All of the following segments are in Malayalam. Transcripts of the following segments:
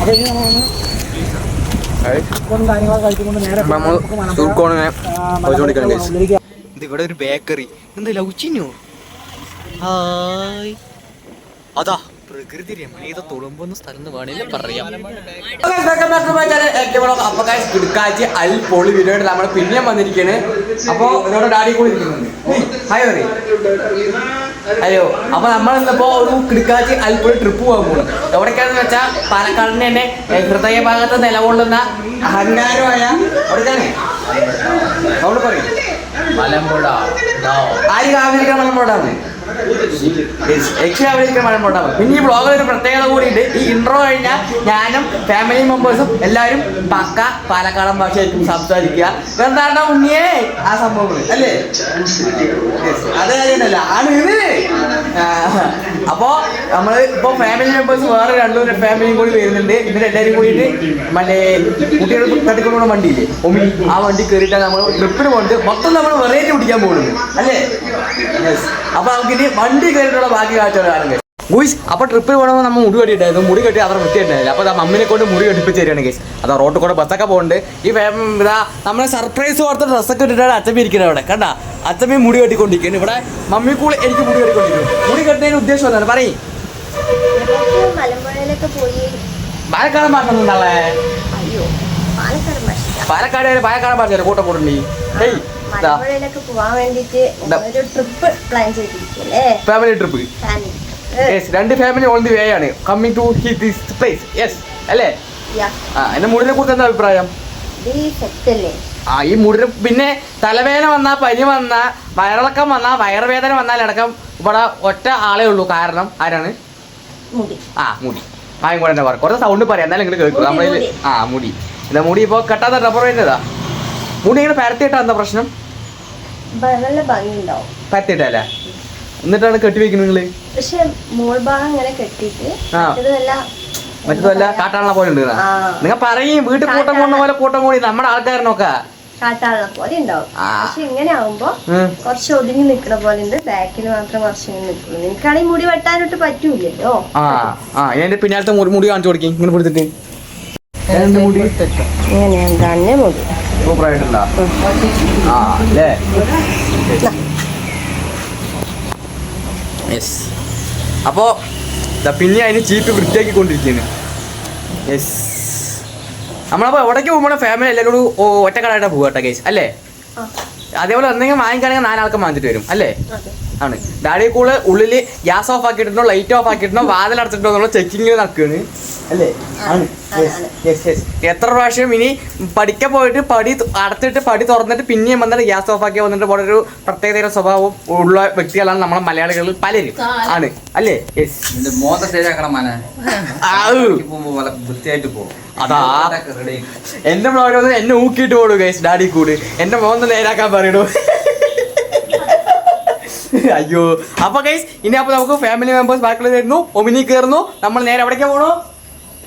അപ്പൊ ഇനി നമ്മളൊന്ന് ഇവിടെ ഒരു ബേക്കറി എന്താ ലൗച്ചിനോ ഹായ്. അതാ പ്രകൃതി രമണീയത തുളുമ്പുന്ന സ്ഥലം എന്ന് വേണേലും പറയാം. അപ്പൊ കിടക്കാച്ചി അൽ പൊളി വീഡിയോ നമ്മൾ പിന്നെയും വന്നിരിക്കണേ. അപ്പൊ ഡാഡി കൂടി ഹായ് പറയും അയ്യോ അപ്പൊ നമ്മൾ ഇന്നിപ്പോ ഒരു കിടക്കാച്ചി അല്പം ട്രിപ്പ് പോകാൻ പോകുന്നു എവിടേക്കാന്ന് വെച്ചാൽ പാലക്കാടിന് തന്നെ ഹൃദയ ഭാഗത്ത് നിലകൊള്ളുന്ന അഹങ്കാരമായ എവിടേക്കാണ് അവിടെ പറയും. മലമ്പുഴ ആര് കാവിരിക്കാൻ മലമ്പോട്ടാണ് മഴ ഉണ്ടാവും പിന്നെ ഈ ബ്ലോഗിൽ ഒരു പ്രത്യേകത കൂടിയുണ്ട്. ഈ ഇൻട്രോ കഴിഞ്ഞാൽ ഞാനും ഫാമിലി മെമ്പേഴ്സും എല്ലാവരും പക്ക പാലക്കാടൻ ഭാഷയായിരിക്കും സംസാരിക്കുക. എന്താണ് ഉണ്ണിയേ? ആ സംഭവങ്ങൾ അല്ലേ? അത് കാര്യമല്ല ആണ് ഇത് ആ, അപ്പോ നമ്മൾ ഇപ്പൊ ഫാമിലി മെമ്പേഴ്സ് വേറെ രണ്ടു ഫാമിലിയും കൂടി വരുന്നുണ്ട്. ഇവർ എല്ലാവരും കൂടിയിട്ട് മറ്റേ കുട്ടികൾ തട്ടിക്കൊണ്ടുള്ള വണ്ടിയില്ലേ? ഒമി ആ വണ്ടി കയറിയിട്ടാണ് നമ്മൾ ട്രിപ്പിന് പോകുന്നത് മൊത്തം നമ്മൾ വെറൈറ്റി പിടിക്കാൻ പോകുന്നത് അല്ലേ? യെസ് അപ്പൊ നമുക്ക് ഇനി വണ്ടി കയറിയിട്ടുള്ള ബാക്കി കാഴ്ച കാണുക ഗുയ്സ് അപ്പോൾ ട്രിപ്പിൽ പോകണമെങ്കിൽ നമ്മൾ മുടി കെട്ടിയിട്ടായിരുന്നു മുടി കെട്ടി അത്ര വൃത്തിയുണ്ടായില്ല അപ്പോൾ മമ്മിനെ കൊണ്ട് മുടി കെട്ടിപ്പിച്ച് തരികയാണ് ഗൈസ് അതാ റോട്ടിൽ കൂടെ ബസ്സൊക്കെ പോകുന്നുണ്ട് ഈ ഇതാ നമ്മളെ സർപ്രൈസ് ഓർത്ത ഡ്രസ്സൊക്കെ ഇട്ടിട്ടാണ് അച്ഛമ്മ ഇരിക്കുന്നത് അവിടെ. കണ്ട? അച്ഛമ്മ മുടി കെട്ടിക്കൊണ്ടിരിക്കുന്നു ഇവിടെ മമ്മി കൂടെ എനിക്ക് മുടി കെട്ടിക്കൊണ്ടിരിക്കുന്നു. മുടി കെട്ടുന്നതിന് ഉദ്ദേശം എന്താണ്? പറയും. പാലക്കാടൻ ഭാഷ ഒന്നുണ്ടല്ലേ അയ്യോ പാലക്കാട് ഭാഷ പാലക്കാട് പാലക്കാട് ഭാഷ കൂട്ടം കൂടുണ്ടി. ഏയ് ഫാമിലി ട്രിപ്പ് യെസ് രണ്ട് ഫാമിലി ഓൺ ദി വേ ആണ്. Coming to he this place yes അല്ലേ? ആ എന്റെ മുടിനെ കുറിച്ച് എന്താ അഭിപ്രായം? ആ ഈ മുടി പിന്നെ തലവേദന വന്നാ പനി വന്നാ വയറിളക്കം വന്നാ വയറുവേദന വന്നാലടക്കം ഇവിടെ ഒറ്റ ആളേ ഉള്ളൂ. കാരണം ആരാണ്? ആ മുടി. ആയും കൂടെ എന്റെ പറയും കുറച്ച് സൗണ്ട് പറയാം. എന്നാലും ഇങ്ങോട്ട് കേൾക്കും. നമ്മളിൽ ആ മുടി. എന്താ മുടി ഇപ്പോൾ കെട്ടാത്ത റബ്ബർ വരുന്നതാ. മുടി ഇങ്ങനെ പരത്തിയിട്ടാ എന്താ പ്രശ്നം? പരത്തിയിട്ടല്ലേ? എന്നിട്ടാണ് കെട്ടി വെക്കുന്നത് നിങ്ങൾ? പക്ഷെ മോൾ ഭാഗം കെട്ടിയിട്ട് ആ. മറ്റേതല്ല കാട്ടാളെ പോലെ ഉണ്ട്. നിങ്ങൾ പറയും വീട്ടിൽ കൂട്ടം കൊണ്ട പോലെ കൂട്ടം കൂടി നമ്മുടെ ആൾക്കാരനൊക്കെ. കാട്ടാള പോലെ ഉണ്ടാവും. ആ. പക്ഷെ ഇങ്ങനെ ആവുമ്പോ ഉം. കുറച്ച് ഒതുങ്ങി നിൽക്കുന്ന പോലെ ഉണ്ട്. ബാക്കിൽ മാത്രം കുറച്ച് ഇങ്ങനെ നിൽക്കുള്ളൂ. നിനക്കാണെങ്കിൽ മുടി വെട്ടാനോട്ട് പറ്റൂലല്ലോ ആ ആ. എന്റെ പിന്നാലത്തെ മുടി കാണിച്ചു കൊടുക്കും. ഇങ്ങനെ മുടി? ഇങ്ങനെ ആ അല്ലേ? യെസ് അപ്പോ ദാ പിന്നെ അതിന് ചീപ്പ് വൃത്തിയാക്കി കൊണ്ടിരിക്കുന്നു യെസ് നമ്മളപ്പോ എവിടേക്ക് പോകുമ്പോൾ ഫാമിലി എല്ലാവരും കൂടി ഒ- ഒറ്റക്കടായിട്ടാണ് പോകുക കേട്ടോ കേസ് അല്ലേ? അതേപോലെ എന്തെങ്കിലും വാങ്ങിക്കാണെങ്കിൽ നാലാൾക്ക് വാങ്ങിച്ചിട്ട് വരും. അല്ലേ? ആണ്. ഡാഡി കൂടെ ഉള്ളിൽ ഗ്യാസ് ഓഫ് ആക്കിയിട്ടുണ്ടോ ലൈറ്റ് ഓഫ് ആക്കിയിട്ടുണ്ടോ വാതിൽ അടച്ചിട്ടുണ്ടോ എന്നുള്ള ചെക്കിങ് നടക്കുകയാണ് അല്ലേ? ആണ്. എത്ര പ്രാവശ്യം ഇനി പഠിക്കാൻ പോയിട്ട് പടി അടച്ചിട്ട് പടി തുറന്നിട്ട് പിന്നെയും വന്നിട്ട് ഗ്യാസ് ഓഫ് ആക്കി വന്നിട്ട് വളരെ ഒരു പ്രത്യേകതര സ്വഭാവം ഉള്ള വ്യക്തികളാണ് നമ്മളെ മലയാളികളിൽ പലരും. ആണ്. അല്ലേ? മോത ശരിയാക്കണം മനെ. വൃത്തിയായിട്ട് പോകും അതാ. റെഡി എന്റെ ബ്ലോഗ് എന്നെ ഊക്കിയിട്ട് പോടൂ ഗൈസ് ഡാഡി കൂട്. എന്റെ മോൻ നേരാക്കാൻ പറയണു അയ്യോ. അപ്പൊ ഗൈസ് ഇനി അപ്പൊ നമുക്ക് ഫാമിലി മെമ്പേഴ്സ് ബാക്കിൽ വരുന്നു. ഒമിനി കയറുന്നു. നമ്മൾ നേരെ എവിടേക്കാ പോണോ?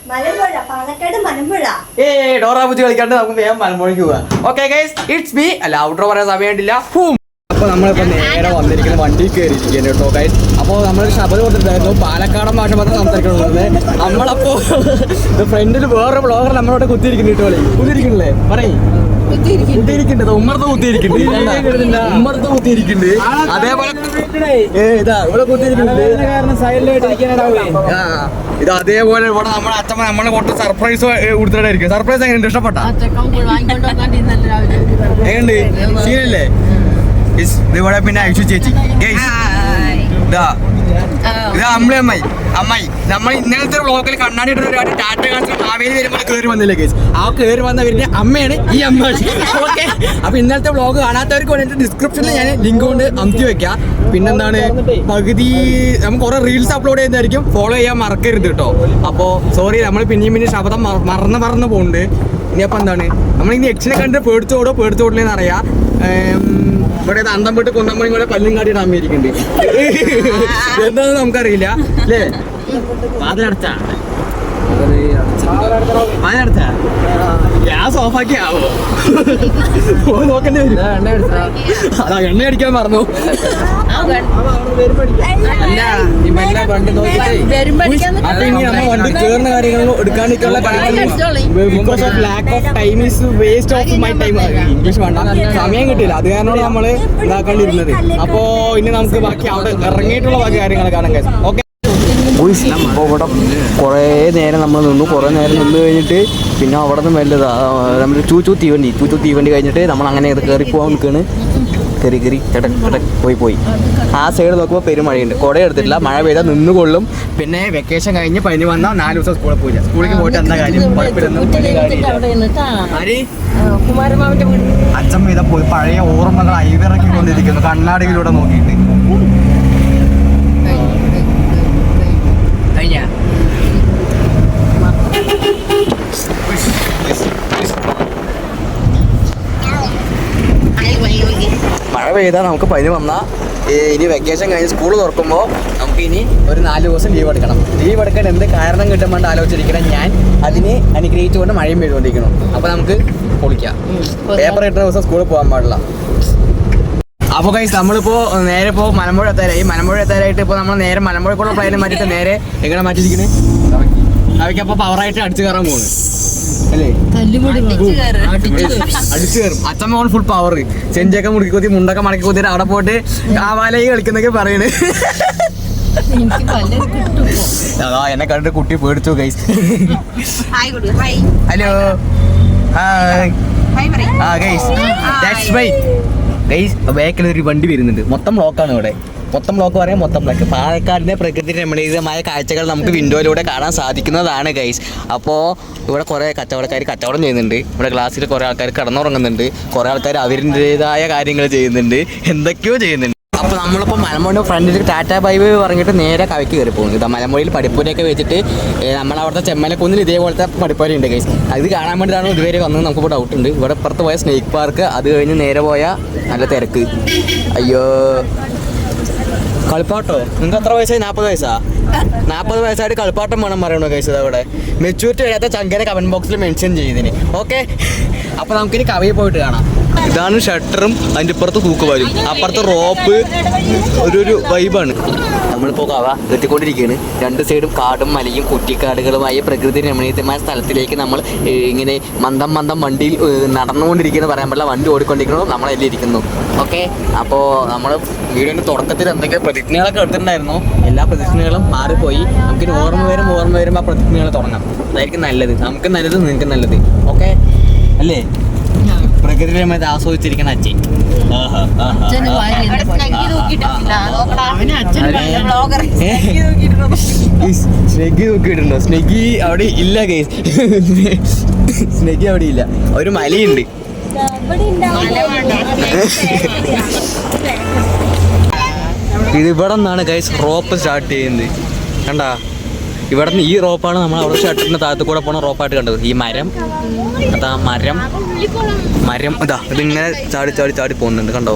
മലമ്പുഴ പാലക്കാട് മലമ്പുഴ. ഏ ഡോറാ ബുദ്ധി കളിക്കാണ്ട് നമുക്ക് വേഗം മലമ്പുഴയ്ക്ക് പോവാം ഓക്കെ ഗൈസ് ഇറ്റ്സ് ബി അല്ല ഔട്ടർ പറയാൻ സമയമില്ല അപ്പൊ നമ്മളിപ്പോ നേരെ വന്നിരിക്കുന്ന വണ്ടി കേട്ടോ ഗൈസ് അപ്പോൾ നമ്മളൊരു ശബ്ദം കൊടുത്തിട്ടുണ്ടായിരുന്നു. പാലക്കാടൻ ഭാഷ മാത്രം സംസാരിക്കണമെന്നത് നമ്മളപ്പോ ഫ്രണ്ടിൽ വേറൊരു ബ്ലോഗർ നമ്മളോട് കുത്തിയിരിക്കുന്നു കേട്ടോ കുത്തിയിരിക്കണില്ലേ പറയും. കുത്തിയിരിക്കുന്നുണ്ട്. ഉമ്മർത്ത് കുത്തിയിരിക്കുന്നുണ്ട്. ഉമ്മർത്ത് കുത്തിയിരിക്കുന്നുണ്ട്. അതേപോലെ ഏ ഇതാ ഇവിടെ കുത്തിയിരിക്കുന്നുണ്ട്. ഇത് അതേപോലെ ഇവിടെ നമ്മുടെ അച്ഛമ്മ നമ്മളെ കുറച്ച് സർപ്രൈസ് കൊടുത്തിട്ടായിരിക്കും സർപ്രൈസ് എങ്ങനെയുണ്ട്? ഇഷ്ടപ്പെട്ട? എങ്ങനെയുണ്ട്? സീനല്ലേ ഇവിടെ പിന്നെ അയച്ചു ചേച്ചി. ഇതാ ഇത് അമ്മളെ അമ്മായി. അമ്മായി നമ്മൾ ഇന്നലത്തെ വ്ളോഗിൽ കണ്ണാടി ഒരു ടാറ്റ കാണിച്ച് മാവേലി വരുമ്പോൾ കയറി വന്നില്ലേ കേസ് ആ കയറി വന്നവരുടെ അമ്മയാണ് ഈ അമ്മ ഓക്കെ അപ്പൊ ഇന്നലത്തെ വ്ളോഗ് കാണാത്തവർക്ക് വേണ്ടി ഡിസ്ക്രിപ്ഷനിൽ ഞാൻ ലിങ്ക് കൊണ്ട് അമുത്തി വെക്കാം. പിന്നെന്താണ്? പകുതി നമുക്ക് കുറെ റീൽസ് അപ്ലോഡ് ചെയ്യുന്നതായിരിക്കും. ഫോളോ ചെയ്യാൻ മറക്കരുത് കേട്ടോ. അപ്പോൾ സോറി നമ്മൾ പിന്നെയും പിന്നെ ശബ്ദം മറ- മറന്ന് മറന്ന് പോകുന്നുണ്ട് ഇനിയപ്പോൾ എന്താണ്? നമ്മൾ ഇനി എക്സിനെ കണ്ട് പേടിച്ചോടോ പേടിച്ചോടില്ലെന്ന് അറിയാം അറിയാ ഇവിടെ അന്തം വിട്ട് കൊന്നമ്മണി കൂടെ പല്ലും കാട്ടിയിട്ട് അമ്മ ഇരിക്കുന്നുണ്ട്. എന്താണെന്ന് നമുക്കറിയില്ല. അല്ലേ? വാതിലടച്ചാ. അതിനടുത്താ? ഗ്യാസ് ഓഫാക്കി ആവോ? പോയി നോക്കേണ്ടി വരും. അതാ എണ്ണ അടിക്കാൻ മറന്നു. വണ്ടി നോക്കിട്ടേ അപ്പൊ ഇനി നമ്മ വണ്ടി കേറുന്ന കാര്യങ്ങൾ എടുക്കാണ്ടിരിക്കാനുള്ള because of lack of time is waste of my time English വേണ്ട. സമയം കിട്ടില്ല അത് കാരണമാണ് നമ്മൾ ഇതാക്കാണ്ടിരുന്നത് അപ്പോ ഇനി നമുക്ക് ബാക്കി അവിടെ ഇറങ്ങിയിട്ടുള്ള ബാക്കി കാര്യങ്ങൾ കാണാൻ കഴിയും ഓക്കെ ഇപ്പോൾ ഇവിടെ കുറേ നേരം നമ്മൾ നിന്നു. കുറേ നേരം നിന്ന് കഴിഞ്ഞിട്ട് പിന്നെ അവിടെ നിന്ന് വലുത് നമ്മൾ ചൂച്ചു തീവണ്ടി ചൂച്ചു തീവണ്ടി കഴിഞ്ഞിട്ട് നമ്മൾ അങ്ങനെ കയറി പോകാൻ നിൽക്കുകയാണ് കയറി കയറി ചടക്ക് ചടക്ക് പോയി പോയി. ആ സൈഡ് നോക്കുമ്പോൾ പെരുമഴയുണ്ട് കുട എടുത്തിട്ടില്ല. മഴ പെയ്താൽ നിന്നുകൊള്ളും പിന്നെ വെക്കേഷൻ കഴിഞ്ഞ് പനി വന്നാൽ നാല് ദിവസം സ്കൂളിൽ പോയില്ല സ്കൂളിൽ പോയിട്ട് എന്താ കാര്യം? അച്ഛൻ ഇതാ പോയി പഴയ ഓർമ്മകൾ അയവിറക്കി കൊണ്ടിരിക്കുന്നു കണ്ണാടിയിലൂടെ നോക്കിയിട്ട് കഴിഞ്ഞാ മഴ പെയ്താൽ നമുക്ക് പനി വന്നാൽ ഇനി വെക്കേഷൻ കഴിഞ്ഞ് സ്കൂൾ തുറക്കുമ്പോൾ നമുക്ക് ഇനി ഒരു നാല് ദിവസം ലീവ് എടുക്കണം. ലീവ് എടുക്കാൻ എന്ത് കാരണം കിട്ടുമ്പോൾ ആലോചിച്ചിരിക്കണം ഞാൻ അതിനെ അനുഗ്രഹിച്ചുകൊണ്ട് മഴയും വീഴുകൊണ്ടിരിക്കണം അപ്പോൾ നമുക്ക് പൊളിക്കാം പേപ്പർ കിട്ടുന്ന ദിവസം സ്കൂളിൽ പോകാൻ പാടില്ല. അപ്പോൾ കൈസ് നമ്മളിപ്പോൾ നേരെ ഇപ്പോൾ മലമ്പുഴ എത്താറായി മലമ്പുഴ എത്താറായിട്ട് ഇപ്പോൾ നമ്മൾ നേരെ മലമ്പുഴക്കുള്ള പ്ലാൻ മാറ്റിയിട്ട് നേരെ എങ്ങനെ മാറ്റിയിരിക്കുന്നത് അവയ്ക്ക് അപ്പോൾ പവറായിട്ട് അടിച്ചു കയറാൻ പോകുന്നു അല്ലേ? അടിച്ചു കയറും. അച്ഛൻ മോൻ ഫുൾ പവർ ചെഞ്ചൊക്കെ മുറുക്കി കുത്തി മുണ്ടൊക്കെ മടക്കി കുത്തിയിട്ട് അവിടെ പോയിട്ട് കാവാലയി കളിക്കുന്നൊക്കെ പറയണ്. അതാ എന്നെ കണ്ടിട്ട് കുട്ടി പേടിച്ചു ഗൈസ് ഹലോ ആ ഗൈസ് ഗൈസ് ബാക്കിൽ ഒരു വണ്ടി വരുന്നുണ്ട്. മൊത്തം ബ്ലോക്കാണ് ഇവിടെ. മൊത്തം ബ്ലോക്ക് പറയാം മൊത്തം ബ്ലോക്ക് പാലക്കാടിന്റെ പ്രകൃതി രമണീയമായ കാഴ്ചകൾ നമുക്ക് വിൻഡോയിലൂടെ കാണാൻ സാധിക്കുന്നതാണ് ഗൈസ് അപ്പോൾ ഇവിടെ കുറേ കച്ചവടക്കാർ കച്ചവടം ചെയ്യുന്നുണ്ട്. ഇവിടെ ക്ലാസ്സിൽ കുറേ ആൾക്കാർ കിടന്നുറങ്ങുന്നുണ്ട്. കുറേ ആൾക്കാർ അവരിന്റെതായ കാര്യങ്ങൾ ചെയ്യുന്നുണ്ട്. എന്തൊക്കെയോ ചെയ്യുന്നുണ്ട്. അപ്പോൾ നമ്മളിപ്പോൾ മലമ്പുഴ ഫ്രണ്ടിൽ ടാറ്റ ബൈബ് പറഞ്ഞിട്ട് നേരെ കവിക്ക് കയറി പോകുന്നു. ഇതാ മലമ്പുഴയിൽ പഠിപ്പൂരയൊക്കെ വെച്ചിട്ട് നമ്മളവിടുത്തെ ചെമ്മലക്കുന്നിൽ ഇതേപോലത്തെ പഠിപ്പൂര ഉണ്ട് ഗൈസ് അത് കാണാൻ വേണ്ടിയിട്ടാണ് ഇതുവരെ വന്നത് നമുക്കിപ്പോൾ ഡൗട്ട് ഉണ്ട്. ഇവിടെ പുറത്ത് പോയ സ്നേക്ക് പാർക്ക് അത് കഴിഞ്ഞ് നേരെ പോയ നല്ല തിരക്ക്. അയ്യോ. കളിപ്പാട്ടോ? നിങ്ങൾക്ക് എത്ര വയസ്സായി? നാൽപ്പത് വയസ്സാ? നാൽപ്പത് വയസ്സായിട്ട് കളിപ്പാട്ടം വേണം പറയണോ കഴിച്ചത് അവിടെ? മെച്ചൂരിറ്റി കഴിയാത്ത ചങ്കനെ കമന്റ് ബോക്സിൽ മെൻഷൻ ചെയ്തിന്. ഓക്കെ അപ്പോൾ നമുക്കിനി കവയിൽ പോയിട്ട് കാണാം. ഇതാണ് ഷട്ടറും അതിന്റെ ഇപ്പുറത്ത് തൂക്കുപാലും അപ്പുറത്ത് റോപ്പ് ഒരു ഒരു വൈബാണ്. നമ്മളിപ്പോൾ കവ എത്തിക്കൊണ്ടിരിക്കുകയാണ്. രണ്ട് സൈഡും കാടും മലയും കുറ്റിക്കാടുകളുമായ പ്രകൃതി രമണീയമായ സ്ഥലത്തിലേക്ക് നമ്മൾ ഇങ്ങനെ മന്ദം മന്ദം വണ്ടിയിൽ ഏ, നടന്നുകൊണ്ടിരിക്കുന്നത് പറയാൻ പറ്റില്ല. വണ്ടി ഓടിക്കൊണ്ടിരിക്കുന്നു. നമ്മളെല്ലാം ഇരിക്കുന്നു. ഓക്കെ? അപ്പോൾ നമ്മൾ വീടിന്റെ തുടക്കത്തിൽ എന്തൊക്കെ പ്രതിജ്ഞകളൊക്കെ എടുത്തിട്ടുണ്ടായിരുന്നു? എല്ലാ പ്രതിജ്ഞകളും മാറിപ്പോയി. നമുക്കിനി ഓർമ്മ വരും ഓർമ്മ വരുമ്പോൾ ആ പ്രതിജ്ഞകൾ തുടങ്ങാം. അതായിരിക്കും നല്ലത്. നമുക്ക് നല്ലത് നിങ്ങൾക്ക് നല്ലത്. ഓക്കെ? അല്ലേ? പ്രകൃതി ആസ്വദിച്ചിരിക്കണ അച്ഛൻ സ്നെഗി നോക്കിയിട്ടുണ്ടോ സ്നെഗി അവിടെ ഇല്ല കേസ് സ്നെഗി അവിടെ ഇല്ല. ഒരു മലയുണ്ട്. ഇത് ഇവിടെ നിന്നാണ് ഗൈസ് റോപ്പ് സ്റ്റാർട്ട് ചെയ്യുന്നത്. കണ്ടാ? ഇവിടെ നിന്ന് ഈ റോപ്പാണ് നമ്മൾ അവിടെ ഷട്ടറിന് താഴത്ത് കൂടെ പോണ റോപ്പായിട്ട് കണ്ടത്. ഈ മരം അതാ മരം. മരം ഇതാ ഇതിങ്ങനെ ചാടി ചാടി ചാടി പോകുന്നുണ്ട് കണ്ടോ?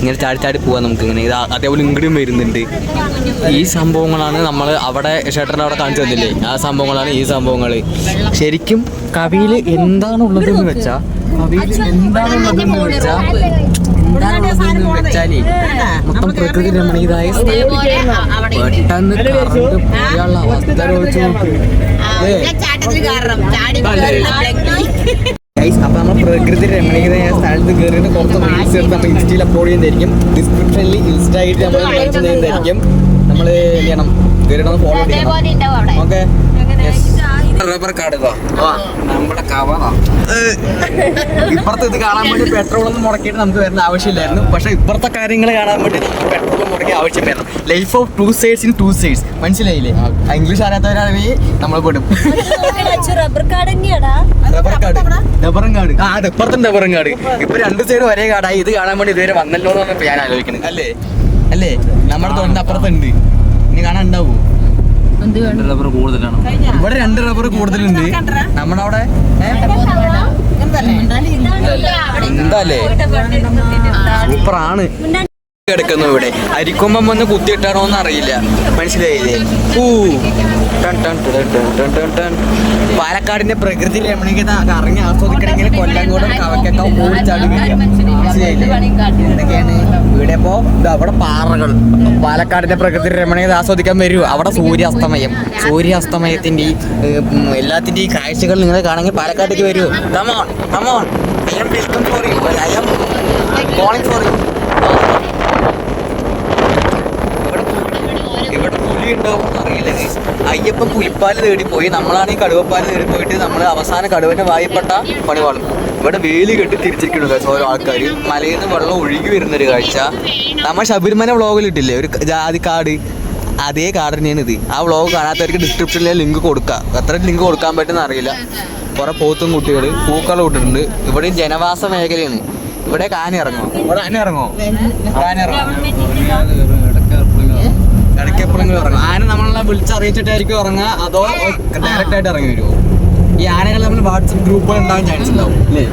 ഇങ്ങനെ ചാടി ചാടി പോവാൻ നമുക്ക് ഇങ്ങനെ. ഇത് അതേപോലെ ഇങ്ങോട്ടും വരുന്നുണ്ട്. ഈ സംഭവങ്ങളാണ് നമ്മൾ അവിടെ ഷട്ടറിന്റെ അവിടെ കാണിച്ചു തന്നില്ലേ? ആ സംഭവങ്ങളാണ് ഈ സംഭവങ്ങൾ ശരിക്കും കവിയിൽ എന്താണുള്ളതെന്ന് വെച്ചാൽ കവിയിൽ എന്താണുള്ളതെന്ന് വെച്ചാ എന്താണുള്ളതെന്ന് വെച്ചാലേ മൊത്തം പ്രകൃതി രമണീയതായ പെട്ടെന്ന് കറണ്ട് പോയുള്ള അവസ്ഥ ആലോചിച്ച് നോക്ക്. ഗൈസ് അപ്പോൾ നമ്മൾ പ്രകൃതി രമണീയതയായ സ്ഥലത്ത് കയറിയിട്ട് കുറച്ച് റീൽസ് എടുത്ത് നമ്മൾ ഇൻസ്റ്റയിൽ അപ്ലോഡ് ചെയ്യുന്നതായിരിക്കും. ഡിസ്ക്രിപ്ഷനിൽ ഇൻസ്റ്റ ആയിട്ട് നമ്മൾ മെൻഷൻ ചെയ്യുന്നതായിരിക്കും. നമ്മൾ എന്ത് ചെയ്യണം? കയറിയിട്ട് ഫോളോ ചെയ്യണം. ഓക്കെ റബ്ബർ കാട് ഇതാ. നമ്മുടെ കവറാ ഇപ്പുറത്ത് ഇത് കാണാൻ വേണ്ടി പെട്രോൾ ഒന്നും മുടക്കിയിട്ട് നമുക്ക് വരുന്ന ആവശ്യമില്ലായിരുന്നു. പക്ഷെ ഇപ്പുറത്തെ കാര്യങ്ങൾ കാണാൻ വേണ്ടി പെട്രോൾ മുടക്കിയ ആവശ്യമില്ലായിരുന്നു. Life of two sides in two sides മനസ്സിലായില്ലേ? ഇംഗ്ലീഷ് അറിയാത്തവരാണെങ്കിൽ നമ്മൾ പെടും. റബ്ബർ കാട് തന്നെയാടാ. റബ്ബർ കാട്. ആ ഇപ്പുറത്തും ഡബറും കാട്. ഇപ്പൊ രണ്ട് സൈഡ് ഒരേ കാടായി ഇത് കാണാൻ വേണ്ടി ഇതുവരെ വന്നല്ലോ എന്ന് ഞാൻ ആലോചിക്കുന്നത് അല്ലേ? അല്ലേ? നമ്മുടെ തൊണ്ടപ്പുറത്തുണ്ട് അപ്പുറത്തുണ്ട്. ഇനി കാണാൻ ഉണ്ടാവൂ? റബ്ബർ കൂടുതലാണ്. ഇവിടെ രണ്ട് റബ്ബർ കൂടുതലുണ്ട്. നമ്മുടെ അവിടെ എന്താല്ലേ സൂപ്പറാണ് കിടക്കുന്നു ഇവിടെ. അരിക്കൊമ്പം വന്ന് കുത്തിയിട്ടാണോ എന്ന് അറിയില്ല മനസ്സിലായില്ലേ? ഊ. പാലക്കാടിന്റെ പ്രകൃതി രമണീയത കറങ്ങി ആസ്വദിക്കണമെങ്കിൽ കൊല്ലങ്കോടും കവക്കൊക്കെ ഓടിച്ചാടി വരിക. മനസ്സിലായില്ലേ? ഇതൊക്കെയാണ് ഇവിടെ ഇപ്പോ അവിടെ പാറകൾ. പാലക്കാടിന്റെ പ്രകൃതി രമണീയത ആസ്വദിക്കാൻ വരൂ. അവിടെ സൂര്യാസ്തമയം. സൂര്യാസ്തമയത്തിന്റെ എല്ലാത്തിന്റെ ഈ കാഴ്ചകൾ നിങ്ങൾ കാണെങ്കിൽ പാലക്കാട്ടേക്ക് വരൂ. Come on come on I'm welcome for you I'm calling for you ഇവിടെ പുലി ഉണ്ടാവും അറിയില്ല. അയ്യപ്പൻ പുലിപ്പാൽ പോയി ഈ കടുവപ്പാൽ തേടി പോയിട്ട് നമ്മൾ അവസാന കടുവന്റെ വായിപ്പെട്ട പണിവാളും ഇവിടെ വേലി കെട്ടി തിരിച്ചിരിക്കുന്നു guys ഓരോ ആൾക്കാർ മലയിൽ നിന്ന് വെള്ളം ഒഴുകി വരുന്നൊരു കാഴ്ച. നമ്മൾ ശബരിമല വ്ളോഗിൽ ഇട്ടില്ലേ? ഒരു ജാതി കാട്. അതേ കാട് തന്നെയാണ് ഇത്. ആ വ്ളോഗ് കാണാത്തവർക്ക് ഡിസ്ക്രിപ്ഷനിലെ ലിങ്ക് കൊടുക്കാം. എത്ര ലിങ്ക് കൊടുക്കാൻ പറ്റുന്ന അറിയില്ല. കുറെ പോത്തും കുട്ടികൾ പൂക്കളും ഇട്ടിട്ടുണ്ട്. ഇവിടെയും ജനവാസ മേഖലയാണ്. ഇവിടെ കാനിറങ്ങോ ഇവിടെ ആന ഇറങ്ങോ കാന ഇറങ്ങോ ഇടയ്ക്ക് എപ്പോഴെങ്കിലും ഇറങ്ങും. ആന നമ്മളെ വിളിച്ചറിയിച്ചിട്ടായിരിക്കും ഇറങ്ങുക. അതോ ഡയറക്റ്റ് ആയിട്ട് ഇറങ്ങി വരുമോ ഈ ആനകൾ തമ്മിൽ വാട്സപ്പ് ഗ്രൂപ്പുകൾ ഉണ്ടാകാൻ ചാൻസ് ഉണ്ടാവും അല്ലേ?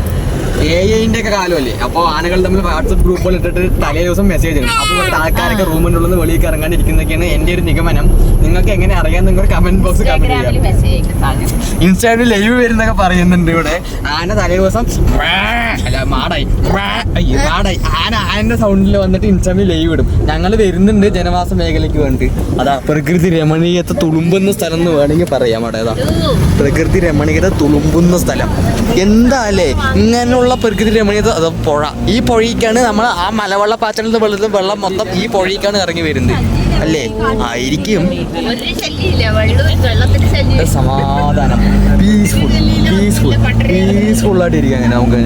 എ ഐന്റെ ഒക്കെ കാലമല്ലേ. അപ്പോൾ ആനകൾ തമ്മിൽ വാട്സപ്പ് ഗ്രൂപ്പുകൾ ഇട്ടിട്ട് തലേ ദിവസം മെസ്സേജ് ഇടും. അപ്പോൾ ഇവിടുത്തെ ആൾക്കാരൊക്കെ റൂമിന്റെ ഉള്ളിൽ നിന്ന് വെളിയിൽ ഇറങ്ങാണ്ടിരിക്കുന്നതൊക്കെയാണ് എന്റെ ഒരു നിഗമനം. നിങ്ങൾക്ക് എങ്ങനെ അറിയാൻ നിങ്ങൾ കമന്റ് ബോക്സ് കമന്റ് ചെയ്യാം ഇൻസ്റ്റാഗ്രാമിൽ ലൈവ് വരുന്നൊക്കെ പറയുന്നുണ്ട് ഇവിടെ. ആന തലേ ദിവസം അല്ല അയ്യോ ആന ആനന്റെ സൗണ്ടിൽ വന്നിട്ട് ഇൻസ്റ്റാമിൽ ലൈവ് ഇടും ഞങ്ങൾ വരുന്നുണ്ട് ജനവാസ മേഖലയ്ക്ക് വേണ്ടി അതാ പ്രകൃതി രമണീയത തുളുമ്പുന്ന സ്ഥലം എന്ന് വേണമെങ്കിൽ പറയാം അവിടെ അതാ പ്രകൃതി രമണീയത തുളുമ്പുന്ന സ്ഥലം. എന്താ അല്ലേ? ഇങ്ങനെയുള്ള പ്രകൃതി രമണീയത അത് പുഴ. ഈ പുഴയ്ക്കാണ് നമ്മൾ ആ മലവെള്ള പാച്ചലിൽ നിന്ന് വെള്ളത്തിൽ വെള്ളം മൊത്തം ഈ പുഴയ്ക്കാണ് ഇറങ്ങി വരുന്നത്. അല്ലേ? ആയിരിക്കും. സമാധാനം. പീസ്ഫുൾ പീസ്ഫുൾ പീസ്ഫുൾ ആയിട്ട് ഇരിക്കുക അങ്ങനെ നമുക്ക്.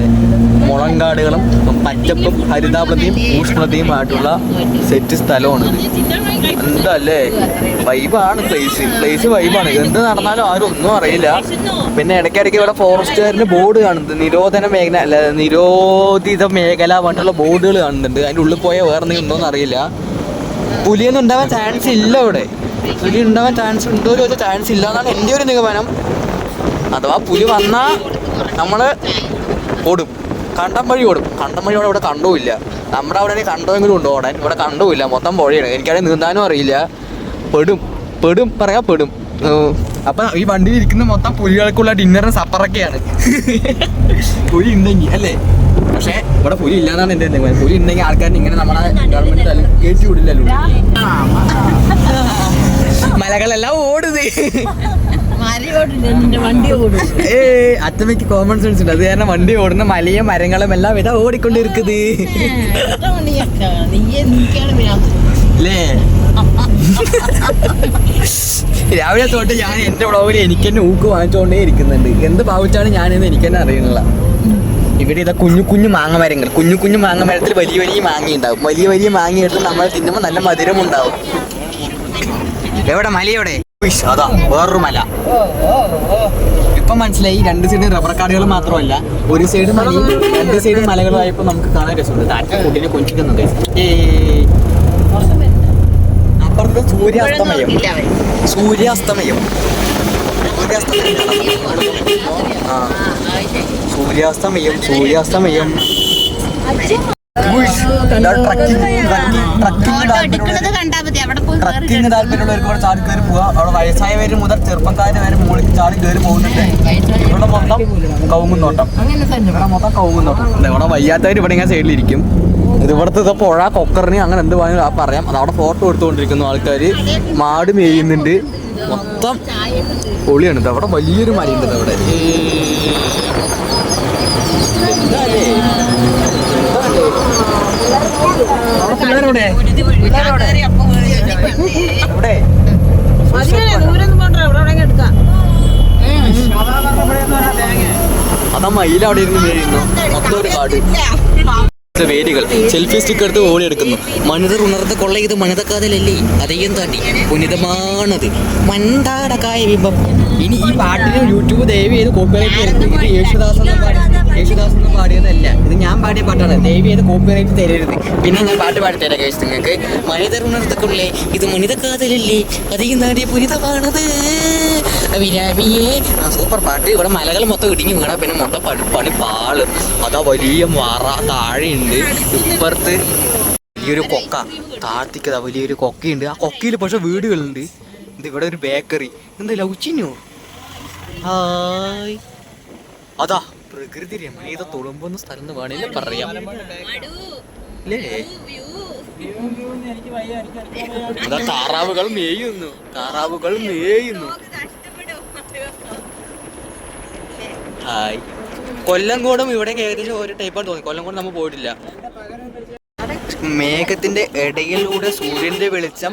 മുളങ്കാടുകളും പച്ചപ്പും ഹരിതാപതിയും ഊഷ്മതയുമായിട്ടുള്ള സെറ്റ് സ്ഥലമാണ് എന്താ അല്ലേ വൈബാണ് പ്ലേസ് പ്ലേസ് വൈബാണ് എന്ത് നടന്നാലും ആരും ഒന്നും അറിയില്ല. പിന്നെ ഇടയ്ക്കിടയ്ക്ക് ഇവിടെ ഫോറസ്റ്റുകാരന്റെ ബോർഡ് കാണുന്നുണ്ട്. നിരോധന മേഖല അല്ല നിരോധിത മേഖല പറഞ്ഞിട്ടുള്ള ബോർഡുകൾ കാണുന്നുണ്ട്. അതിന്റെ ഉള്ളിൽ പോയാൽ വേറെ എന്തെങ്കിലും ഉണ്ടോയെന്ന് അറിയില്ല. പുലിയൊന്നും ഉണ്ടാവാൻ ചാൻസ് ഇല്ല ഇവിടെ പുലി ഉണ്ടാവാൻ ചാൻസ് ഉണ്ടോ ചോദിച്ചാൽ ചാൻസ് ഇല്ല എന്നാണ് എന്റെ ഒരു നിഗമനം. അഥവാ പുലി വന്നാ നമ്മൾ ഓടും. കണ്ടം വഴി ഓടും. കണ്ടം വഴി ഇവിടെ കണ്ടുമില്ല. നമ്മുടെ അവിടെ കണ്ടോയെങ്കിലും ഉണ്ടോ ഓടാൻ ഇവിടെ കണ്ടുമില്ല. മൊത്തം പുഴയാണ്. എനിക്കാണെങ്കിൽ നീന്താനും അറിയില്ല. പെടും. പെടും. പറയാ പെടും. അപ്പൊ ഈ വണ്ടിയിൽ ഇരിക്കുന്ന മൊത്തം പുലികൾക്കുള്ള ഡിന്നറും സപ്പറൊക്കെയാണ്. പുലി ഉണ്ടെങ്കിൽ അല്ലേ? പക്ഷെ ഇവിടെ പുലി ഇല്ലാന്നാണ് എന്റെ എന്തെങ്കിലും പുലി ഉണ്ടെങ്കിൽ ആൾക്കാർ ഇങ്ങനെ നമ്മളെ ഗവൺമെന്റ് കയറ്റി വിടില്ലല്ലോ. മലകളെല്ലാം ഓടുത് ഏ അച്ഛമ്മയ്ക്ക് കോമൺ സെൻസ് ഉണ്ട്. അത് കാരണം വണ്ടി ഓടുന്ന മലയും മരങ്ങളും എല്ലാം ഇതാ ഓടിക്കൊണ്ടിരിക്കുന്നത് അല്ലേ? രാവിലെ തൊട്ട് ഞാൻ എന്റെ വ്ളോഗിൽ എനിക്ക് തന്നെ ഊക്ക് വാങ്ങിച്ചുകൊണ്ടേ ഇരിക്കുന്നുണ്ട്. എന്ത് ഭാവിച്ചാണ് ഞാനെന്ന് എനിക്ക് തന്നെ അറിയുന്നില്ല. ഇവിടെ ഇതാ കുഞ്ഞു കുഞ്ഞു മാങ്ങ മരങ്ങൾ കുഞ്ഞു കുഞ്ഞു മാങ്ങ മരത്തിൽ വലിയ വലിയ മാങ്ങ ഉണ്ടാവും വലിയ വലിയ മാങ്ങ എടുത്ത് നമ്മൾ തിന്നുമ്പോൾ നല്ല മധുരം ഉണ്ടാവും എവിടെ മല എവിടെ? അതാ വേറൊരു മല. ഇപ്പൊ മനസ്സിലായി രണ്ട് സൈഡ് റബ്ബർ കാടുകൾ മാത്രമല്ല ഒരു സൈഡ് മലയും രണ്ട് സൈഡ് മലകളായപ്പോ നമുക്ക് കാണാൻ രസമുണ്ട്. താറ്റ കുട്ടിനെ കൊഞ്ചിക്കുന്നുണ്ട്. ഏയ്. അപ്പുറത്ത് സൂര്യാസ്തമയം. സൂര്യാസ്തമയം. സൂര്യാസ്തമയം. സൂര്യാസ്തമയം ട്രക്കിംഗ് താല്പര്യമുള്ളവർക്ക് ഇവിടെ ചാടി കയറി പോവാ അവിടെ വയസ്സായവര് മുതൽ ചെറുപ്പക്കാര് വരെ മുകളിൽ ചാടി കയറി പോകുന്നുണ്ട്. ഇവിടെ മൊത്തം കവുങ്ങുന്നോട്ടം ഇവിടെ മൊത്തം കവുങ്ങുന്നോട്ടം ഇവിടെ വയ്യാത്തവർ ഇവിടെ ഇങ്ങനെ സൈഡിലിരിക്കും. ഇത് ഇവിടുത്തെ പുഴ കൊക്കറിന് അങ്ങനെ എന്ത് വേണമെങ്കിലും ആ പറയാം. അത് അവിടെ ഫോട്ടോ എടുത്തുകൊണ്ടിരിക്കുന്നു ആൾക്കാർ മാട് മേയുന്നുണ്ട്. മൊത്തം പൊളിയാണ്. ഇത് അവിടെ വലിയൊരു മലയുണ്ട് അവിടെ? അതാ മയിൽ അവിടെ ഇരുന്ന് മേയുന്നു. മൊത്തം ഒരു കാട്. വേദികൾ സെൽഫി സ്റ്റിക്ക് എടുത്ത് ഓടി എടുക്കുന്നു. മനിതർ കൊള്ളയത് കൊള്ള ഇത് മനിതക്കാതലല്ലേ അതേയും താണ്ടി. പുനിതമാണത്. മന്ദാടകായ ബിംബം. ഇനി ഈ പാട്ടിന് യൂട്യൂബ് ദയവ് ചെയ്ത് കോപ്പിറൈറ്റ് തരരുത് ഇത് യേശുദാസ് എന്ന പാടി യേശുദാസ് എന്ന് പാടിയതല്ല ഇത് ഞാൻ പാടിയ പാട്ടാണ്. ദയവ് ചെയ്ത് കോപ്പിറൈറ്റ് തരരുത്. പിന്നെ ഞാൻ പാട്ട് പാടി തരാം കേസ് നിങ്ങൾക്ക് മനിതർ ഉണർത്തക്കുള്ളേ ഇത് മനിതക്കാതലല്ലേ നാടി പുരിതമാണത് പുനിതമാണത് പുരിതമാണത് സൂപ്പർ പാട്ട്. ഇവിടെ മലകൾ മൊത്തം ഇടിഞ്ഞു വീണാ പിന്നെ മൊത്തം പണി പാൾ. അതാ വലിയ മറ. താഴെയുണ്ട്. ഇപ്പുറത്ത് വലിയൊരു കൊക്ക. താഴ്ത്തിക്കതാ വലിയൊരു കൊക്കയുണ്ട്. ആ കൊക്കയിൽ പക്ഷെ വീടുകളുണ്ട്. ഇത് ഇവിടെ ഒരു ബേക്കറി എന്താ ലൗച്ചിനോ ഹായ്. അതാ. പ്രകൃതി രമണീയത തുളുമ്പുന്ന സ്ഥലം എന്ന് വേണേലും പറയാം. അല്ലേ അതാ താറാവുകൾ മേയുന്നു. താറാവുകൾ മേയുന്നു. ഹായ്. കൊല്ലംകോടും ഇവിടെ ഏകദേശം ഒരു ടൈപ്പാണ് തോന്നി. കൊല്ലംകോട് നമ്മൾ പോയിട്ടില്ല. മേഘത്തിന്റെ ഇടയിലൂടെ സൂര്യന്റെ വെളിച്ചം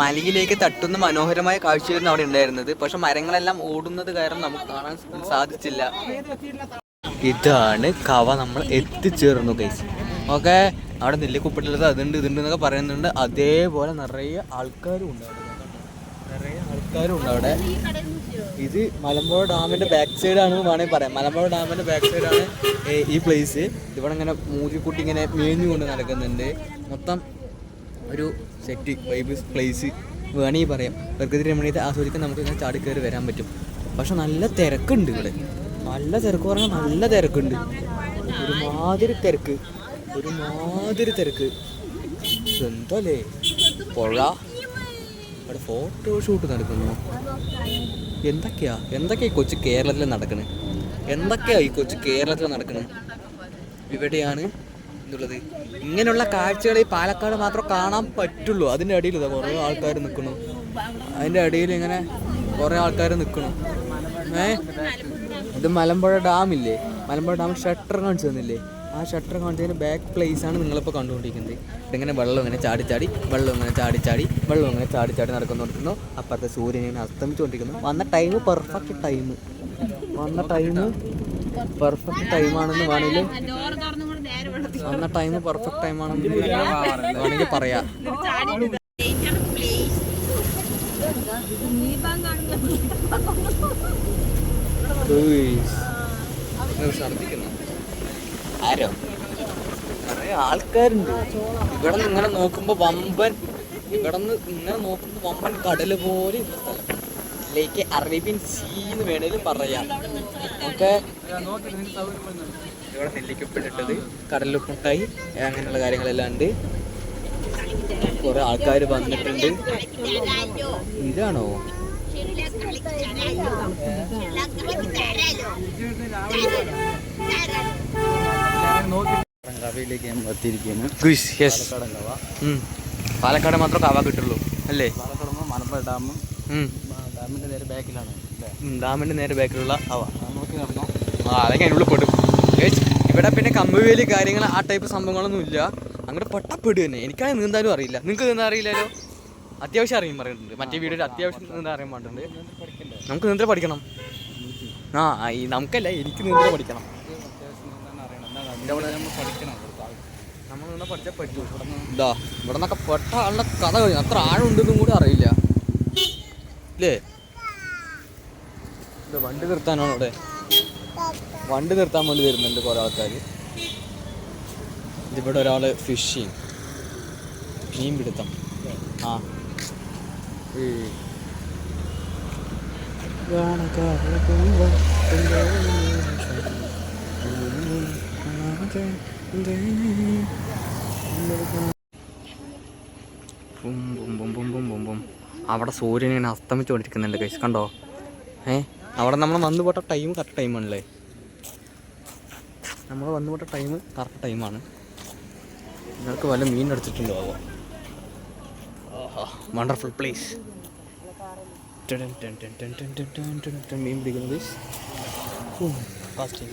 മലയിലേക്ക് തട്ടുന്ന മനോഹരമായ കാഴ്ചയായിരുന്നു അവിടെ ഉണ്ടായിരുന്നത്. പക്ഷെ മരങ്ങളെല്ലാം ഓടുന്നത് കാരണം നമുക്ക് കാണാൻ സാധിച്ചില്ല. ഇതാണ് കവ നമ്മൾ എത്തിച്ചേർന്നു കൈസ് ഓക്കെ അവിടെ നെല്ലിക്കുപ്പിട്ടുള്ളത് അതുണ്ട് ഇതുണ്ട് എന്നൊക്കെ പറയുന്നുണ്ട്. അതേപോലെ നിറയെ ആൾക്കാരും ഉണ്ട് അവിടെ. നിറയെ ആൾക്കാരും ഉണ്ട് അവിടെ. ഇത് മലമ്പുഴ ഡാമിന്റെ ബാക്ക് സൈഡ് ആണ് വേണമെങ്കിൽ പറയാം. മലമ്പുഴ ഡാമിന്റെ ബാക്ക് സൈഡ് ആണ് ഈ പ്ലേസ് ഇവിടെ ഇങ്ങനെ മൂലിക്കുട്ടി ഇങ്ങനെ മേഞ്ഞു കൊണ്ട് നടക്കുന്നുണ്ട്. മൊത്തം ഒരു സെറ്റ് വൈബ് പ്ലേസ് വേണമെങ്കിൽ പറയാം. പ്രകൃതി രമണീയത്തെ ആസ്വദിക്കാൻ നമുക്ക് ഇങ്ങനെ ചാടി കയറി വരാൻ പറ്റും. പക്ഷെ നല്ല തിരക്കുണ്ട് ഇവിടെ. നല്ല തിരക്ക് പറഞ്ഞാൽ നല്ല തിരക്കുണ്ട്. ഒരുമാതിരി തിരക്ക്. ഒരുമാതിരി തിരക്ക്. എന്തല്ലേ പുഴ. അവിടെ ഫോട്ടോ ഷൂട്ട് നടക്കുന്നു. എന്തൊക്കെയാ? എന്തൊക്കെയാ ഈ കൊച്ചു കേരളത്തിൽ നടക്കണേ? എന്തൊക്കെയാ ഈ കൊച്ചു കേരളത്തിൽ നടക്കണേ? ഇവിടെയാണ് എന്നുള്ളത്. ഇങ്ങനെയുള്ള കാഴ്ചകൾ ഈ പാലക്കാട് മാത്രം കാണാൻ പറ്റുള്ളൂ. അതിന്റെ അടിയിൽ ഇതാ കുറേ ആൾക്കാർ നിൽക്കണു അതിന്റെ അടിയിൽ ഇങ്ങനെ കുറേ ആൾക്കാർ നിൽക്കണു ഏ? ഇത് മലമ്പുഴ ഡാമില്ലേ? മലമ്പുഴ ഡാം ഷട്ടർ കാണിച്ചു തന്നില്ലേ? ആ ഷട്ടർ കാണിച്ചതിന് ബാക്ക് പ്ലേസ് ആണ് നിങ്ങളിപ്പോൾ കണ്ടുകൊണ്ടിരിക്കുന്നത് ഇങ്ങനെ വെള്ളം ഇങ്ങനെ ചാടി ചാടി വെള്ളം ഇങ്ങനെ ചാടി ചാടി വെള്ളം ഇങ്ങനെ ചാടി ചാടി അപ്പുറത്തെ സൂര്യൻ ഇങ്ങനെ അസ്തമിച്ചുകൊണ്ടിരിക്കുന്നു വന്ന ടൈം പെർഫെക്റ്റ് ടൈം വന്ന ടൈം പെർഫെക്റ്റ് ടൈമാണെന്ന് വേണമെങ്കിൽ വന്ന ടൈം പെർഫെക്റ്റ് ടൈമാണെന്ന് വേണമെങ്കിൽ പറയാം ഛർദിക്കുന്നു ആരോ നിറയെ ആൾക്കാരുണ്ട്. ഇവിടെ നിന്ന് ഇങ്ങനെ നോക്കുമ്പോ വമ്പൻ. ഇവിടെ നിന്ന് ഇങ്ങനെ നോക്കുമ്പോ വമ്പൻ കടൽ പോലെ ഇരിക്കുന്ന സ്ഥലം. ലേക്ക് അറേബ്യൻ സീ എന്ന് വേണേലും പറയാം. ഓക്കെ ഇവിടെ നെല്ലിക്കപ്പെട്ടിട്ടത് കടലുപ്പുണ്ടായി അങ്ങനെയുള്ള കാര്യങ്ങളെല്ലാം ഉണ്ട്. കുറെ ആൾക്കാർ വന്നിട്ടുണ്ട്. ഇതാണോ? കവയിലേക്ക് യെസ് പാലക്കാട് മാത്രം കവ കിട്ടുള്ളൂ. അല്ലേ? പാലക്കാട് മലമ്പുഴ ഡാമും ഉം. ഡാമിന്റെ നേരെ ബാക്കിലാണ്. ഡാമിന്റെ നേരെ ബാക്കിലുള്ള ആ അതൊക്കെ അതിനുള്ളിൽ പെടും. ഇവിടെ പിന്നെ കമ്പുവേലി കാര്യങ്ങൾ ആ ടൈപ്പ് സംഭവങ്ങളൊന്നും ഇല്ല. അങ്ങോട്ട് പൊട്ടപ്പെടുക തന്നെ എനിക്കാണെങ്കിൽ നീന്താനും അറിയില്ല. നിങ്ങൾക്ക് നീന്താൻ അറിയില്ലല്ലോ? അത്യാവശ്യം അറിയും പറയുന്നുണ്ട് മറ്റേ വീഡിയോയിൽ അത്യാവശ്യം നീന്താൻ അറിയാൻ പാടുണ്ട് നമുക്ക് നീന്തൽ പഠിക്കണം. ആ ആ, ഈ നമുക്കല്ല എനിക്ക് നീന്തൽ പഠിക്കണം നമ്മൾ നിന്ന് പഠിച്ചാൽ പറ്റൂ ഇതാ ഇവിടെ നിന്നൊക്കെ പെട്ട ആളുടെ കഥ കഴിഞ്ഞു. അത്ര ആഴുണ്ടെന്നും കൂടി അറിയില്ല. ഇല്ലേ? വണ്ടി നിർത്താനാണ് ഇവിടെ വണ്ടി നിർത്താൻ വേണ്ടി വരുന്നുണ്ട് കുറേ ആൾക്കാർ ഇതിവിടെ ഒരാൾ ഫിഷിങ് മീൻ പിടുത്തം. ആ. ഈ. അവിടെ സൂര്യൻ ഇങ്ങനെ അസ്തമിച്ചുകൊണ്ടിരിക്കുന്നുണ്ട് കൈസ് കണ്ടോ ഏ അവിടെ നമ്മൾ വന്നു പോട്ട ടൈം കറക്റ്റ് ടൈമാണല്ലേ നമ്മൾ വന്നു പോട്ട ടൈം കറക്റ്റ് ടൈമാണ് നിങ്ങൾക്ക് വല്ല മീൻ അടിച്ചിട്ടുണ്ടോ ആവോ വണ്ടർഫുൾ പ്ലേസ് മീൻ പിടിക്കുന്നത് ഫാസ്റ്റ്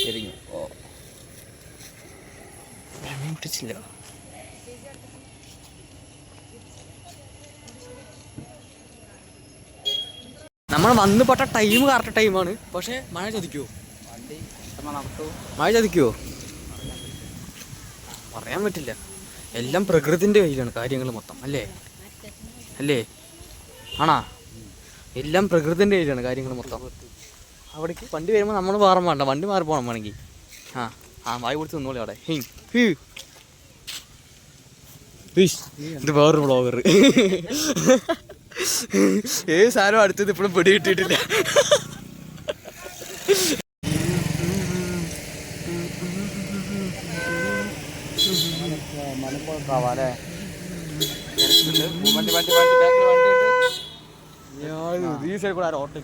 എരിഞ്ഞു പിടിച്ചില്ല നമ്മൾ വന്നു പെട്ട ടൈം കറക്റ്റ് ടൈമാണ് പക്ഷേ മഴ ചതിക്കുമോ മഴ ചതിക്കുമോ പറയാൻ പറ്റില്ല. എല്ലാം പ്രകൃതിന്റെ കയ്യിലാണ് കാര്യങ്ങൾ മൊത്തം അല്ലേ? അല്ലേ? ആണാ? എല്ലാം പ്രകൃതിന്റെ കയ്യിലാണ് കാര്യങ്ങൾ മൊത്തം. അവിടേക്ക് വണ്ടി വരുമ്പോൾ നമ്മൾ മാറാൻ വേണ്ട വണ്ടി മാറി പോകണം വേണമെങ്കിൽ. ആ ആ വായി കൊടുത്ത് നിന്നോളി അവിടെ. ഹി ഹീ. ഇഷ്, ഇത് വേറൊരു ബ്ലോഗർ ഏത് സാധനം അടുത്തത് ഇപ്പോഴും പിടി കിട്ടിയിട്ടില്ല. ഓട്ടൊക്കെ ഈ സൈഡ് കൂടെ ആരും ഓട്ടോ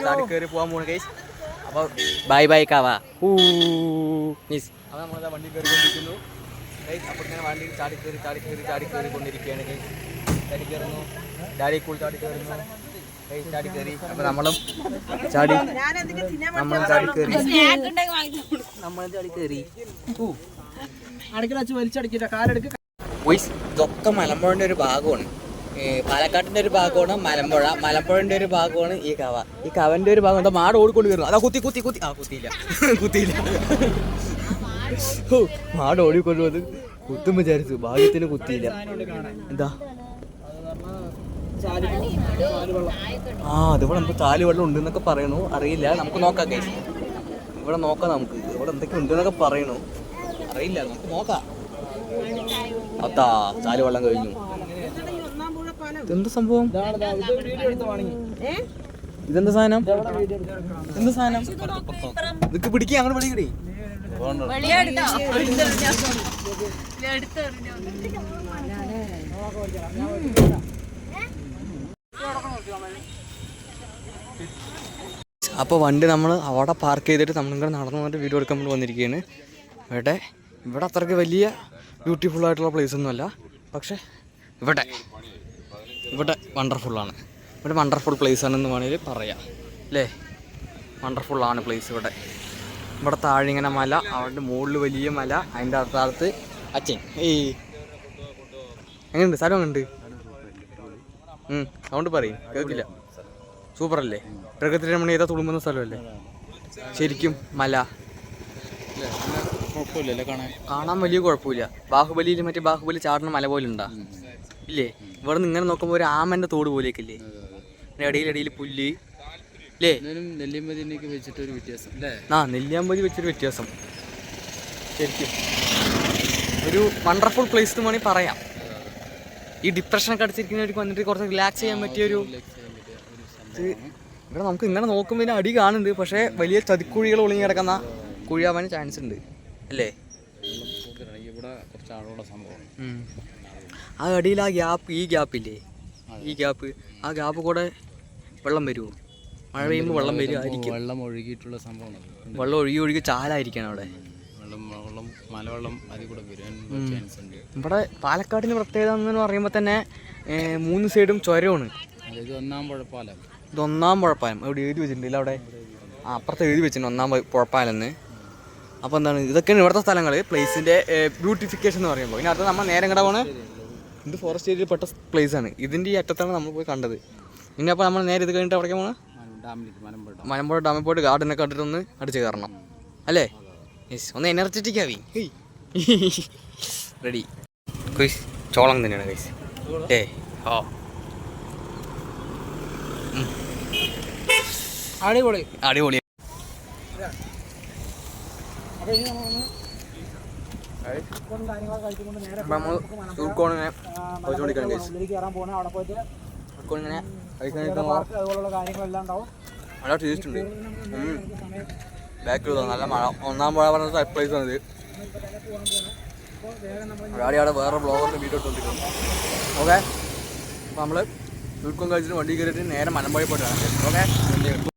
നമ്മൾ കയറി പോകാൻ പോണ കേസ് അപ്പൊ ബൈ ബൈ കാവാ. മിസ് അപ്പോൾ നമ്മളത് വണ്ടി കയറിക്കൊണ്ടിരിക്കുന്നു അപ്പോൾ ഇങ്ങനെ വണ്ടി ചാടി കയറി ചാടി കയറി ചാടി കയറിക്കൊണ്ടിരിക്കുകയാണ് ചാടി കയറുന്നു ഡാഡി കൂൾ ചാടി കയറുന്നു ചാടി കയറി അപ്പൊ നമ്മളും ചാടി നമ്മളും ചാടി കയറി നമ്മളും ചാടി കയറി വോയിസ് ഇതൊക്കെ മലമ്പുഴന്റെ ഒരു ഭാഗമാണ്. പാലക്കാട്ടിന്റെ ഒരു ഭാഗമാണ് മലമ്പുഴ. മലമ്പുഴന്റെ ഒരു ഭാഗമാണ് ഈ കവ. ഈ കവന്റെ ഒരു ഭാഗം മാട് ഓടിക്കൊണ്ട് വരുന്നു അതാ കുത്തി കുത്തി കുത്തി. ആ കുത്തിയില്ല. കുത്തിയില്ല. മാട് ഓടിക്കൊണ്ട് വന്ന് കുത്തും വിചാരിച്ചു. ഭാഗ്യത്തിന് കുത്തിയില്ല. എന്താ? ആ അതിവിടെ നമുക്ക് ചാൽ വെള്ളം ഉണ്ട് എന്നൊക്കെ പറയണു. അറിയില്ല. നമുക്ക് നോക്കാം കേസ് ഇവിടെ നോക്കാം നമുക്ക്. ഇവിടെ എന്തൊക്കെ ഉണ്ട് എന്നൊക്കെ പറയണു. അറിയില്ല. നമുക്ക് നോക്കാം. അത്താ ചാൽ വെള്ളം കഴിഞ്ഞു. ഇതെന്താ സംഭവം? ഇതെന്താ സാധനം? എന്താ സാധനം? ഇതൊക്കെ പിടിക്കുക അങ്ങോട്ട് പിടിക്കടി. അപ്പോൾ വണ്ടി നമ്മൾ അവിടെ പാർക്ക് ചെയ്തിട്ട് നമ്മളിങ്ങനെ നടന്നു വന്നിട്ട് വീഡിയോ എടുക്കാൻ വേണ്ടി വന്നിരിക്കുകയാണ്. ഇവിടെ ഇവിടെ അത്രയ്ക്ക് വലിയ ബ്യൂട്ടിഫുൾ ആയിട്ടുള്ള പ്ലേസ് ഒന്നുമല്ല. പക്ഷെ ഇവിടെ. ഇവിടെ വണ്ടർഫുള്ളാണ് ഇവിടെ വണ്ടർഫുൾ പ്ലേസ് ആണെന്ന് വേണമെങ്കിൽ പറയാം. അല്ലേ വണ്ടർഫുള്ളാണ് പ്ലേസ് ഇവിടെ. ഇവിടെ താഴെ ഇങ്ങനെ മല അവിടെ മുകളിൽ വലിയ മല അതിന്റെ അടുത്തടുത്ത് അച്ഛൻ. ഈ എങ്ങനെയുണ്ട്? സ്ഥലം എങ്ങനെയുണ്ട്? അതുകൊണ്ട് പറയും. കേൾക്കില്ല. സൂപ്പർ അല്ലേ പ്രകൃതി രമണി ഏതാ തുളുമ്പുന്ന സ്ഥലമല്ലേ? ശരിക്കും മല. കാണാൻ? വലിയ കുഴപ്പമില്ല. ബാഹുബലിയിൽ മറ്റേ ബാഹുബലി ചാടുന്ന മല പോലെ ഉണ്ടാ ഇല്ലേ? ഇവിടെ നിന്ന് ഇങ്ങനെ നോക്കുമ്പോൾ ഒരു ആമന്റെ തോട് പോലെയൊക്കെ ഇല്ലേ ഇടയിലിടയിൽ പുല്ല്. ഇല്ലേ? എന്നാലും നെല്ലിമതിനൊക്കെ വെച്ചിട്ട് ഒരു വ്യത്യാസം ആ നെല്ലിയാമ്പതി വെച്ചൊരു വ്യത്യാസം. ശരിക്കും. ഒരു വണ്ടർഫുൾ പ്ലേസ് എന്ന് വേണമെങ്കിൽ പറയാം. ഈ ഡിപ്രഷനൊക്കെ അടിച്ചിരിക്കുന്നവർക്ക് വന്നിട്ട് കുറച്ച് റിലാക്സ് ചെയ്യാൻ പറ്റിയ ഒരു ഇവിടെ നമുക്ക് ഇങ്ങനെ നോക്കുമ്പോൾ അടി കാണുന്നുണ്ട്. പക്ഷേ വലിയ ചതിക്കുഴികൾ ഒളിഞ്ഞു കിടക്കുന്ന കുഴിയാവാൻ ചാൻസ് ഉണ്ട്. അല്ലേ? ഇവിടെ കുറച്ച് സംഭവം. ആ അടിയിൽ ആ ഗ്യാപ്പ് ഈ ഗ്യാപ്പില്ലേ ഈ ഗ്യാപ്പ് ആ ഗ്യാപ്പ് കൂടെ വെള്ളം വരുമോ? മഴ പെയ്യുമ്പോൾ വെള്ളം വരുമായിരിക്കും. വെള്ളം ഒഴുകിയിട്ടുള്ള സംഭവമാണ്. വെള്ളം ഒഴുകി ഒഴുകി ചാലായിരിക്കണം അവിടെ. വെള്ളം വെള്ളം മലവെള്ളം അതിൽ കൂടെ വരാൻ ചാൻസ് ഉണ്ട്. ഇവിടെ പാലക്കാടിന് പ്രത്യേകത എന്ന് പറയുമ്പോൾ തന്നെ മൂന്ന് സൈഡും ചുരമാണ് അതായത് ഒന്നാം പുഴപ്പാലം. ഇത് ഒന്നാം പുഴപ്പാലം. ഇവിടെ എഴുതി വെച്ചിട്ടുണ്ട് അവിടെ? ആ അപ്പുറത്ത് എഴുതി വെച്ചിട്ടുണ്ട് ഒന്നാം പുഴപ്പാലെന്ന് പുഴപ്പാലം എന്ന്. അപ്പോൾ എന്താണ് ഇതൊക്കെയാണ് ഇവിടുത്തെ സ്ഥലങ്ങൾ പ്ലേസിന്റെ ബ്യൂട്ടിഫിക്കേഷൻ എന്ന് പറയുമ്പോൾ ഇതിനകത്ത് നമ്മൾ നേരം കിടവാണ് ഇത് ഫോറസ്റ്റ് ഏരിയയിൽ പെട്ട പ്ലേസ് ആണ്. ഇതിന്റെ ഈ അറ്റത്താണ് നമ്മൾ പോയി കണ്ടത്. ഇനി അപ്പോൾ നമ്മൾ നേരെ ഇത് കഴിഞ്ഞിട്ട് എവിടേക്ക് പോകണം മലമ്പുഴ ഡാമിൽ പോയിട്ട് ഗാർഡനൊക്കെ കണ്ടിട്ട് ഒന്ന് അടിച്ച് കയറണം. അല്ലേ? യെസ് ഒന്ന് എനർജറ്റിക് ആവി. റെഡി കുയ്സ് ചോളം തന്നെയാണ് കൈസ് ഏ ഓ അടിപൊളി. അടിപൊളി. അപ്പോൾ ഇനി നമ്മൾ ചൂർക്കോണിങ്ങനെ കഴിച്ചുകൊണ്ടിരിക്കണം കൈസ് ഉള്ളിലേക്ക് കയറാൻ പോകണം അവിടെ പോയിട്ട് ചൂർക്കോണിങ്ങനെ കഴിക്കാൻ പാർക്ക് അതുപോലുള്ള കാര്യങ്ങളെല്ലാം ഉണ്ടാവും. നല്ല ടേസ്റ്റ് ഉണ്ട്. ബാക്കിൽ നല്ല മഴ. ഒന്നാം മഴ പറഞ്ഞ സർപ്രൈസ് ആണ് ഒരാടി അവിടെ വേറെ ബ്ലോഗറിന് വീഡിയോ ഇട്ടുകൊണ്ടിരിക്കുന്നു. ഓക്കെ അപ്പോൾ നമ്മൾ ചുരുക്കം കഴിച്ചിട്ട് വണ്ടി കയറിയിട്ട് നേരെ മലമ്പുഴ പോയിട്ടാണ് ഓക്കെ